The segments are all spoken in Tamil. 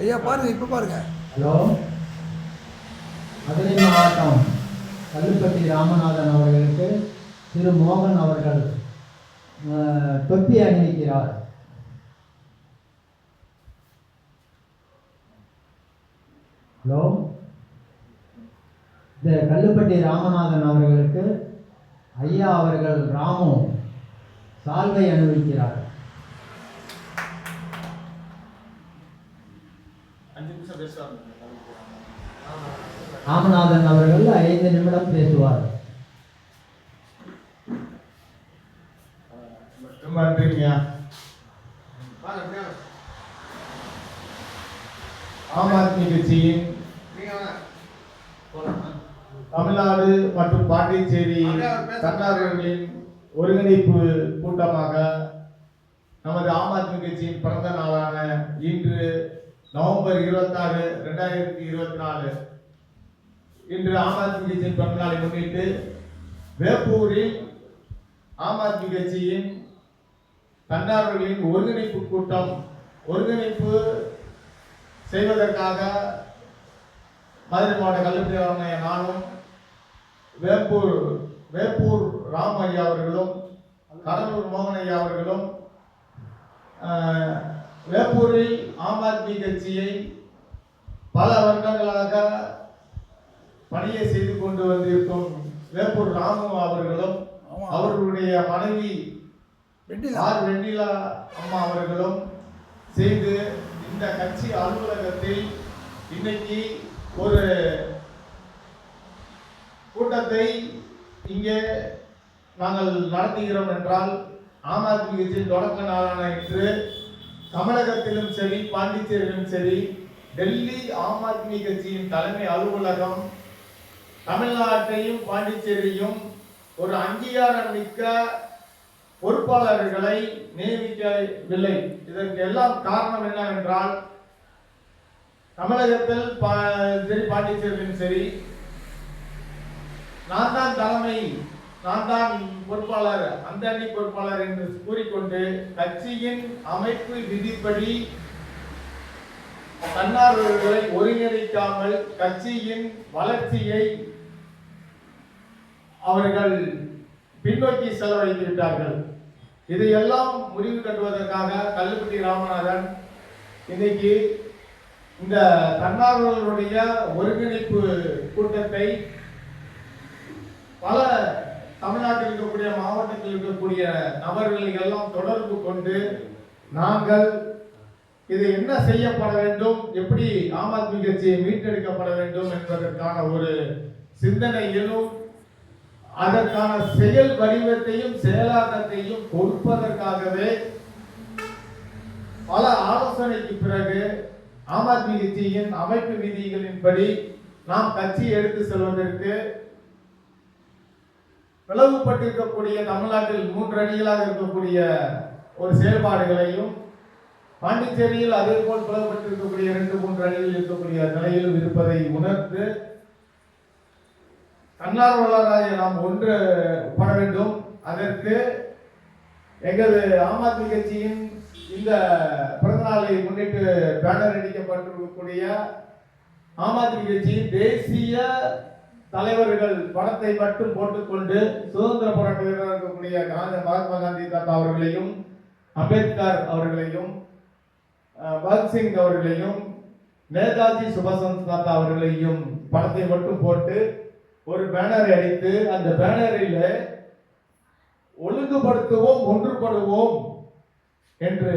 ஐயா பாருங்க இப்போ பாருங்க. ஹலோ? மதுரை மாவட்டம் கல்லுப்பட்டி ராமநாதன் அவர்களுக்கு திரு மோகன் அவர்கள் தொப்பி அணிவிக்கிறார். ஹலோ? இந்த கல்லுப்பட்டி ராமநாதன் அவர்களுக்கு ஐயா அவர்கள் ராமு சால்வை அணிவிக்கிறார். ராமநாதன் அவர்கள் ஐந்து நிமிடம் பேசுவார். ரொம்ப ஆம் ஆத்மி கட்சியின் தமிழ்நாடு மற்றும் பாண்டிச்சேரி சட்டார்களின் ஒருங்கிணைப்பு கூட்டமாக நமது ஆம் ஆத்மி கட்சியின் பிறந்த நாளான இன்று நவம்பர் இருபத்தாறு ரெண்டாயிரத்தி இருபத்தி நாலு இன்று ஆம் ஆத்மி கட்சியின் பிறந்த நாளை முன்னிட்டு வேப்பூரில் ஆம் ஆத்மி கட்சியின் தன்னார்வர்களின் ஒருங்கிணைப்பு கூட்டம் ஒருங்கிணைப்பு செய்வதற்காக மதுரை மாவட்ட கல்வித்துறை நானும் வேப்பூர் வேப்பூர் ராம் ஐயா அவர்களும் கடலூர் மோகன் ஐயா அவர்களும் வேப்பூரில் ஆம் ஆத்மி கட்சியை பல வருடங்களாக பணியை செய்து கொண்டு வந்திருக்கும் வேப்பூர் ராமு அவர்களும். அவர்களுடைய மனைவி ஆர் வெண்ணிலா அம்மா அவர்களும் செய்து இந்த கட்சி அலுவலகத்தில் இன்னைக்கு ஒரு கூட்டத்தை இங்கே நாங்கள் நடத்துகிறோம் என்றால் ஆம் ஆத்மி கட்சியின் தொடக்க நாளான இன்று தமிழகத்திலும் சரி பாண்டிச்சேரியிலும் சரி டெல்லி ஆம் ஆத்மி கட்சியின் தலைமை அலுவலகம் தமிழ்நாட்டையும் பாண்டிச்சேரியும் ஒரு அங்கீகாரம் மிக்க பொறுப்பாளர்களை நியமிக்கவில்லை. இதற்கு எல்லாம் காரணம் என்னவென்றால் தமிழகத்தில் பா- சரி பாண்டிச்சேரியிலும் சரி நான் தான் தலைமை நான் தான் பொறுப்பாளர் அந்த அணி பொறுப்பாளர் என்று கூறிக்கொண்டு கட்சியின் அமைப்பு விதிப்படி தன்னார்வலர்களை ஒருங்கிணைக்காமல் கட்சியின் வளர்ச்சியை அவர்கள் பின்னோக்கி செல்ல விட்டார்கள் இதையெல்லாம் முடிவு கட்டுவதற்காக கல்லுப்பட்டி ராமநாதன் இன்னைக்கு இந்த தன்னார்வலர்களுடைய ஒருங்கிணைப்பு கூட்டத்தை பல தமிழ்நாட்டில் இருக்கக்கூடிய மாவட்டத்தில் இருக்கக்கூடிய நபர்களை எல்லாம் தொடர்பு கொண்டு நாங்கள் இது என்ன செய்யப்பட வேண்டும் எப்படி ஆம் ஆத்மி கட்சியை மீட்டெடுக்கப்பட வேண்டும் என்பதற்கான ஒரு சிந்தனையிலும் அதற்கான செயல் வடிவத்தையும் செயலாக்கத்தையும் கொடுப்பதற்காகவே பல ஆலோசனைக்கு பிறகு ஆம் ஆத்மி கட்சியின் அமைப்பு விதிகளின்படி நாம் கட்சி எடுத்து செல்வதற்கு பிளவுபட்டிருக்கக்கூடிய தமிழ்நாட்டில் மூன்று அணிகளாக இருக்கக்கூடிய ஒரு செயல்பாடுகளையும் பாண்டிச்சேரியில் அதே போல் பிளவுபட்டிருக்கக்கூடிய இரண்டு மூன்று அணிகள் இருக்கக்கூடிய நிலையிலும் இருப்பதை உணர்ந்து தன்னார்வலராக நாம் ஒன்று பட வேண்டும். அதற்கு எங்களது ஆம் ஆத்மி கட்சியின் இந்த பிறந்தநாளை முன்னிட்டு பேனர் அடிக்கப்பட்டிருக்கக்கூடிய ஆம் ஆத்மி கட்சியின் தேசிய தலைவர்கள் படத்தை மட்டும் போட்டுக்கொண்டு சுதந்திர போராட்ட வீரராக இருக்கக்கூடிய காந்த மகாத்மா காந்தி தாத்தா அவர்களையும் அம்பேத்கர் அவர்களையும் பகத்சிங் அவர்களையும் நேதாஜி சுபாஷ் சந்திர தாத்தா அவர்களையும் படத்தை மட்டும் போட்டு ஒரு பேனரை அடித்து அந்த பேனரில் ஒழுங்குபடுத்துவோம் ஒன்றுபடுவோம் என்று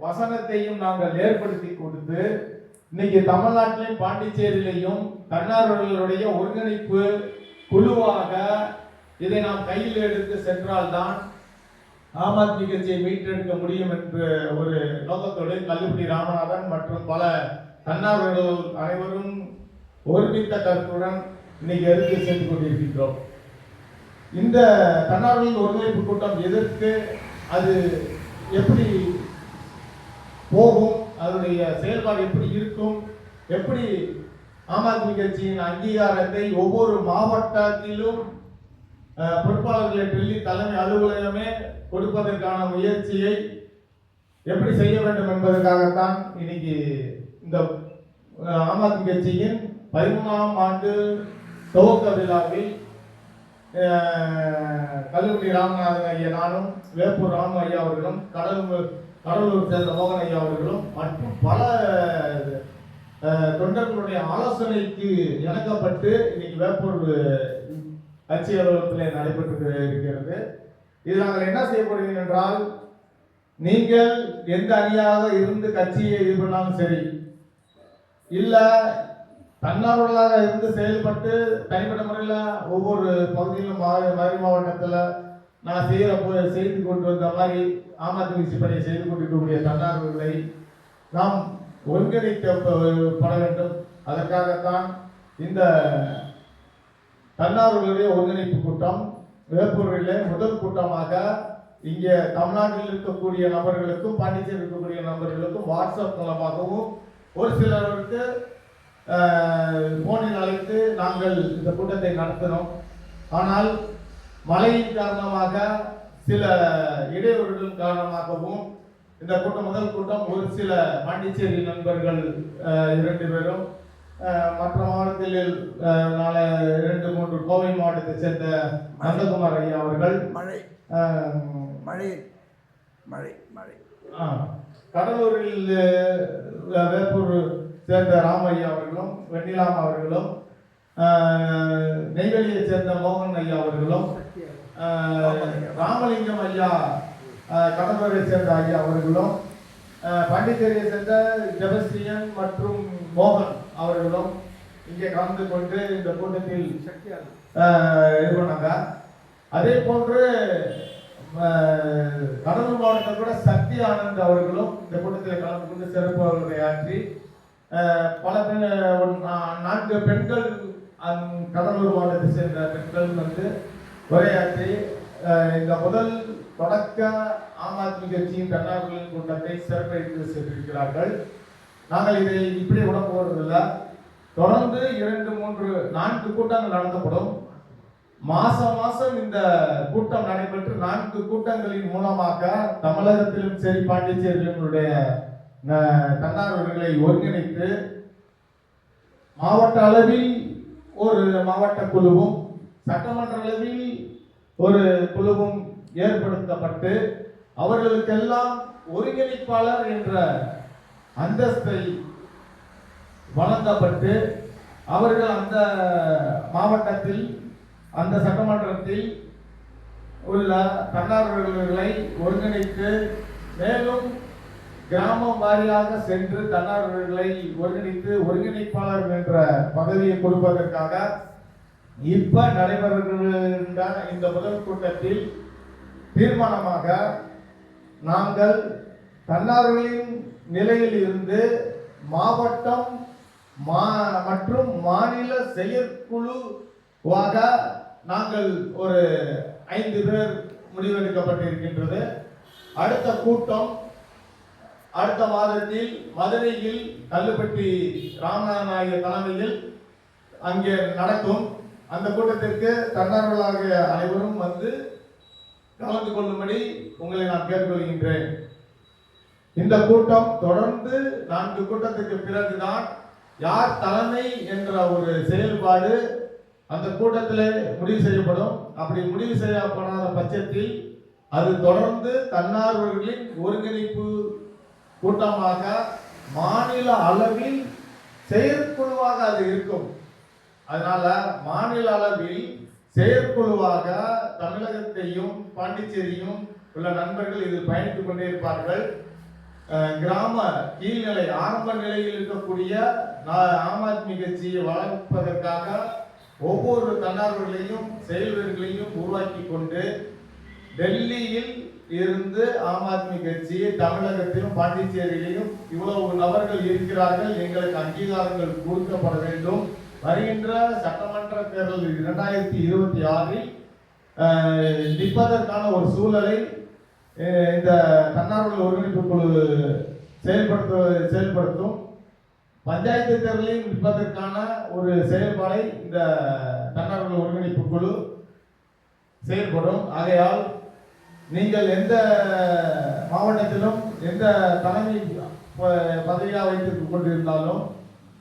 வசனத்தையும் நாங்கள் ஏற்படுத்தி கொடுத்து இன்னைக்கு தமிழ்நாட்டிலையும் பாண்டிச்சேரியிலையும் தன்னார்வலர்களுடைய ஒருங்கிணைப்பு குழுவாக இதை நாம் கையில் எடுத்து சென்றால்தான் ஆம் ஆத்மி கட்சியை மீட்டெடுக்க முடியும் என்ற ஒரு நோக்கத்தோடு கல்லுப்படி ராமநாதன் மற்றும் பல தன்னார்வலர்கள் அனைவரும் ஒருமித்த கருத்துடன் இன்னைக்கு எடுத்து சென்று கொண்டிருக்கின்றோம். இந்த தன்னார்வலர்கள் ஒருங்கிணைப்பு கூட்டம் எதற்கு அது எப்படி போகும்? அதனுடைய செயல்பாடு எப்படி இருக்கும்? எப்படி ஆம் ஆத்மி கட்சியின் அங்கீகாரத்தை ஒவ்வொரு மாவட்டத்திலும் பொறுப்பாளர்களை டெல்லி தலைமை அலுவலகமே கொடுப்பதற்கான முயற்சியை எப்படி செய்ய வேண்டும் என்பதற்காகத்தான் இன்னைக்கு இந்த ஆம் ஆத்மி கட்சியின் பதிமூணாம் ஆண்டு துவக்க விழாவில் கல்லூரி ராமநாதன் ஐயா நானும் வேப்பூர் ராம ஐயா அவர்களும் கடல் கடலூர் சேர்ந்த மோகன் ஐயா அவர்களும் மற்றும் பல தொண்டர்களுடைய ஆலோசனைக்கு இணக்கப்பட்டு இன்னைக்கு வேப்பூர் கட்சி அலுவலகத்தில் நடைபெற்று இருக்கிறது. இது நாங்கள் என்ன செய்ய என்றால் நீங்கள் எந்த அணியாக இருந்து கட்சியை இது பண்ணாலும் சரி இல்லை தன்னார்வலாக இருந்து செயல்பட்டு தனிப்பட்ட முறையில் ஒவ்வொரு பகுதியிலும் மாறி மாறி மாவட்டத்தில் நான் செய்கிற போ செய்து கொண்டு வந்த மாதிரி ஆம் ஆத்மி சிப்பனை பணியை செய்து கொண்டிருக்கக்கூடிய தன்னார்வர்களை நாம் ஒருங்கிணைக்கப்பட வேண்டும். அதற்காகத்தான் இந்த தன்னார்வர்களுடைய ஒருங்கிணைப்பு கூட்டம் வேப்பூரிலே முதல் கூட்டமாக இங்கே தமிழ்நாட்டில் இருக்கக்கூடிய நபர்களுக்கும் பாண்டிச்சேரி இருக்கக்கூடிய நபர்களுக்கும் வாட்ஸ்அப் மூலமாகவும் ஒரு சிலருக்கு போனில் அழைத்து நாங்கள் இந்த கூட்டத்தை நடத்தினோம். ஆனால் மழையின் காரணமாக சில இடையூறுகள் காரணமாகவும் இந்த கூட்டம் முதல் கூட்டம் ஒரு சில பாண்டிச்சேரி நண்பர்கள் இரண்டு பேரும் மற்ற மாவட்டத்தில் இரண்டு மூன்று கோவை மாவட்டத்தை சேர்ந்த நந்தகுமார் ஐயா அவர்கள் மழை. மழை. மழை மழை. கடலூரில் வேப்பூர் சேர்ந்த ராமையா அவர்களும் வெண்ணிலாம் அவர்களும் நெய்வேலியை சேர்ந்த மோகன் ஐயா அவர்களும் ராமலிங்கம் ஐயா அஹ், சேர்ந்த ஐயா அவர்களும் பாண்டிச்சேரியை சேர்ந்த ஜெபஸ்டியன் மற்றும் மோகன் அவர்களும் இங்கே கலந்து கொண்டு இந்த கூட்டத்தில் அஹ், இது பண்ணாங்க அதே போன்று கடலூர் மாவட்டத்தில் கூட சக்தி ஆனந்த் அவர்களும் இந்த கூட்டத்தில் கலந்து கொண்டு சிறப்பு அவர்களை ஆற்றி பல நான்கு பெண்கள் கடலூர் மாவட்டத்தை சேர்ந்த பெண்கள் வந்து உரையாற்றி இந்த முதல் தொடக்க ஆம் ஆத்மி கட்சியின் தன்னார்வலின் கூட்டத்தை சிறப்பித்து சென்றிருக்கிறார்கள் நாங்கள் இதை இப்படி விட போவதில்லை தொடர்ந்து இரண்டு மூன்று நான்கு கூட்டங்கள் நடத்தப்படும். மாசம் மாசம் இந்த கூட்டம் நடைபெற்று நான்கு கூட்டங்களின் மூலமாக தமிழகத்திலும் சரி பாண்டிச்சேரியினுடைய அஹ், தன்னார்வலர்களை ஒருங்கிணைத்து மாவட்ட அளவில் ஒரு மாவட்ட குழுவும் சட்டமன்ற அளவில் ஒரு குழுவும் ஏற்படுத்தப்பட்டு அவர்களுக்கெல்லாம் ஒருங்கிணைப்பாளர் என்ற அந்தஸ்தை வழங்கப்பட்டு அவர்கள் அந்த மாவட்டத்தில் அந்த சட்டமன்றத்தில் உள்ள தன்னார்வலர்களை ஒருங்கிணைத்து மேலும் கிராமம் வாரியாக சென்று தன்னார்வலர்களை ஒருங்கிணைத்து ஒருங்கிணைப்பாளர் என்ற பதவியை கொடுப்பதற்காக இப்ப நடைபெறுகின்ற இந்த முதல் கூட்டத்தில் தீர்மானமாக நாங்கள் தன்னார்வலின் நிலையில் இருந்து மாவட்டம் மா மற்றும் மாநில செயற்குழுவாக நாங்கள் ஒரு ஐந்து பேர் முடிவெடுக்கப்பட்டிருக்கின்றது. அடுத்த கூட்டம் அடுத்த மாதத்தில் மதுரையில் கல்லுப்பட்டி ராமநாதன் ஆகிய தலைமையில் அங்கே நடக்கும். அந்த கூட்டத்திற்கு தன்னார்வலாக அனைவரும் வந்து கலந்து கொள்ளும்படி உங்களை நான் கேட்டுக்கொள்கின்றேன். இந்த கூட்டம் தொடர்ந்து நான்கு கூட்டத்துக்கு பிறகுதான் யார் தலைமை என்ற ஒரு செயல்பாடு அந்த கூட்டத்தில் முடிவு செய்யப்படும். அப்படி முடிவு செய்யப்படாத பட்சத்தில் அது தொடர்ந்து தன்னார்வர்களின் ஒருங்கிணைப்பு கூட்டமாக மாநில அளவில் செயற்குழுவாக அது இருக்கும். அதனால மாநில அளவில் செயற்குழுவாக தமிழகத்தையும் பாண்டிச்சேரியும் உள்ள நண்பர்கள் இதில் பயணித்துக் கொண்டே இருப்பார்கள். கிராம கீழ்நிலை ஆரம்ப நிலையில் இருக்கக்கூடிய ஆம் ஆத்மி கட்சியை வளர்ப்பதற்காக ஒவ்வொரு தன்னார்வர்களையும் செயல்வர்களையும் உருவாக்கி கொண்டு டெல்லியில் இருந்து ஆம் ஆத்மி கட்சி தமிழகத்திலும் பாண்டிச்சேரியிலும் இவ்வளவு நபர்கள் இருக்கிறார்கள். எங்களுக்கு அங்கீகாரங்கள் கொடுக்கப்பட வேண்டும். வருகின்ற சட்டமன்ற தேர்தல் இரண்டாயிரத்தி இருபத்தி ஆறில் நிற்பதற்கான ஒரு சூழலை இந்த தன்னார்வல் ஒருங்கிணைப்பு குழு செயல்படுத்த செயல்படுத்தும். பஞ்சாயத்து தேர்தலில் நிற்பதற்கான ஒரு செயல்பாடை இந்த தன்னார்வல் ஒருங்கிணைப்பு குழு செயல்படும். ஆகையால் நீங்கள் எந்த மாவட்டத்திலும் எந்த தலைமை பதவியாக வைத்துக் கொண்டிருந்தாலும்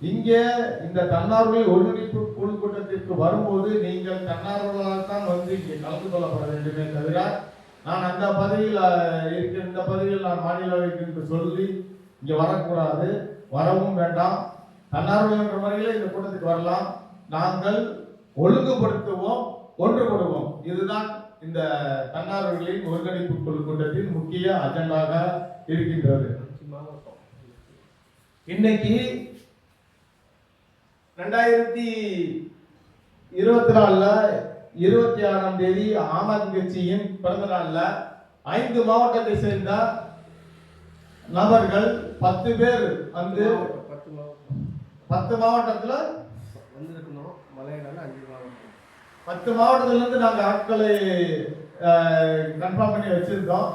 இங்கே இந்த தன்னார்வலை ஒருங்கிணைப்பு குழு கூட்டத்திற்கு வரும்போது நீங்கள் தன்னார்வலாக தான் வந்து இங்கே கலந்து கொள்ளப்பட வேண்டுமே தவிர நான் அந்த பதவியில் இருக்கிற இந்த பதவியில் நான் மாநில என்று சொல்லி இங்கே வரக்கூடாது வரவும் வேண்டாம். தன்னார்வல் என்ற முறையில் இந்த கூட்டத்துக்கு வரலாம். நாங்கள் ஒழுங்குபடுத்துவோம் ஒன்றுபடுவோம். இதுதான் இந்த தன்னார்வர்களின் ஒருங்கிணைப்பு குழு கூட்டத்தின் முக்கிய அஜெண்டாக இருக்கின்றது. இன்னைக்கு ரெண்டாயிரத்தி இருபத்தி நாலுல இருபத்தி ஆறாம் தேதி ஆம் ஆத்மி கட்சியின் பிறந்த நாள்ல ஐந்து மாவட்டத்தை சேர்ந்த நபர்கள் பத்து பேர் வந்து பத்து மாவட்டம் பத்து மாவட்டத்துல வந்திருக்கணும். மலையினால அஞ்சு மாவட்டம். பத்து மாவட்டத்துல இருந்து நாங்க ஆட்களை கன்ஃபார்ம் பண்ணி வச்சிருந்தோம்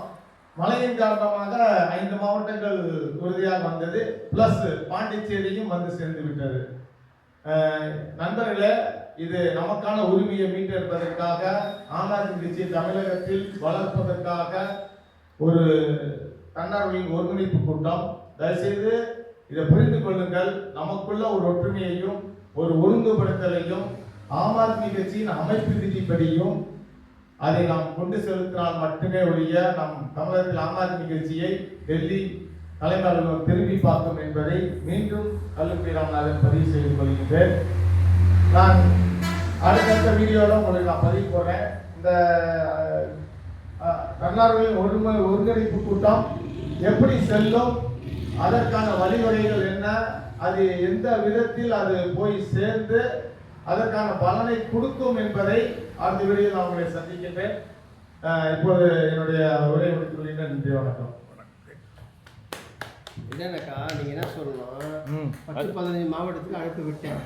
மழையின் காரணமாக ஐந்து மாவட்டங்கள் உறுதியாக வந்தது. பிளஸ் பாண்டிச்சேரியும் வந்து சேர்ந்து விட்டது. நண்பர்களே இது நமக்கான உரிமையை மீட்டெடுப்பதற்காக ஆம் கட்சி தமிழகத்தில் வளர்ப்பதற்காக ஒரு தன்னார்வலின் ஒருங்கிணைப்பு கூட்டம். தயவுசெய்து இதை புரிந்து கொள்ளுங்கள். நமக்குள்ள ஒரு ஒற்றுமையையும் ஒரு ஒழுங்குபடுத்தலையும் ஆம் ஆத்மி கட்சியின் அமைப்பு விதிப்படியும் அதை நாம் கொண்டு செலுத்தினால் மட்டுமே ஒழிய நம் தமிழகத்தில் ஆம் ஆத்மி கட்சியை டெல்லி தலைமை திரும்பி பார்க்கும் என்பதை மீண்டும் கல்லுப்பி பதிவு செய்து கொள்கின்றேன். நான் அடுத்தடுத்த வீடியோவில் உங்களுக்கு நான் பதிவு போகிறேன் இந்த அஹ், தன்னார்வலின் ஒருமை ஒருங்கிணைப்பு கூட்டம் எப்படி செல்லும் அதற்கான வழிமுறைகள் என்ன அது எந்த விதத்தில் அது போய் சேர்ந்து அதற்கான பலனை கொடுக்கும் என்பதை அடுத்த வீடியோவில் நான் உங்களை சந்திக்கின்றேன். இப்போது என்னுடைய உரை முடித்துள்ளேன் நன்றி வணக்கம். என்னன்னாக்கா நீங்க என்ன சொல்லணும்? பத்து பதினஞ்சு மாவட்டத்துக்கு அனுப்பி விட்டேன்.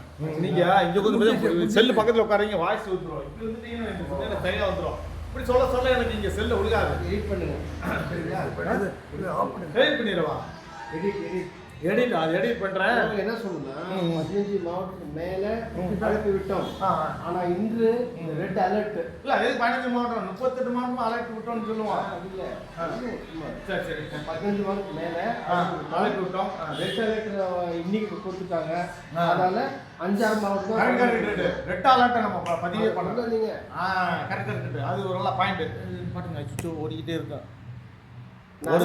நீங்க இங்க கொஞ்சம் செல்லு பக்கத்துல உட்காரீங்க வாய்ஸ் வந்துரும் இப்படி வந்துட்டீங்கன்னா சரியா வந்துரும். இப்படி சொல்ல சொல்ல எனக்கு இங்க செல்ல ஒழுகாது எடிட் பண்ணுங்க. சரிங்களா எடிட் பண்ணிடவா? எடிட் எடிட் எடிட் அது எடிட் பண்றேன். என்ன சொல்லணும்னா பதினஞ்சு மாவட்டத்துக்கு மேல அனுப்பி விட்டோம். ஆனா இன்று ரெட் அலர்ட். இல்ல எதுக்கு பதினஞ்சு மாவட்டம் முப்பத்தெட்டு மாவட்டம் அலர்ட் விட்டோம்னு சொல்லுவான். இல்ல. சரி சரி பதினஞ்சு மாவட்டத்துக்கு மேல அலர்ட் விட்டோம். ரெட் அலர்ட் இன்னைக்கு கொடுத்துட்டாங்க. அதனால அஞ்சாறு மாவட்டம் ரெட் அலர்ட்டை நம்ம ப- பதிவே பண்ணலாம் பண்ணல. நீங்க. கரெக்ட் கரெக்ட் அது ஒரு நல்ல பாயிண்ட் பாட்டுங்க ஓடிக்கிட்டே இருக்கேன் நான்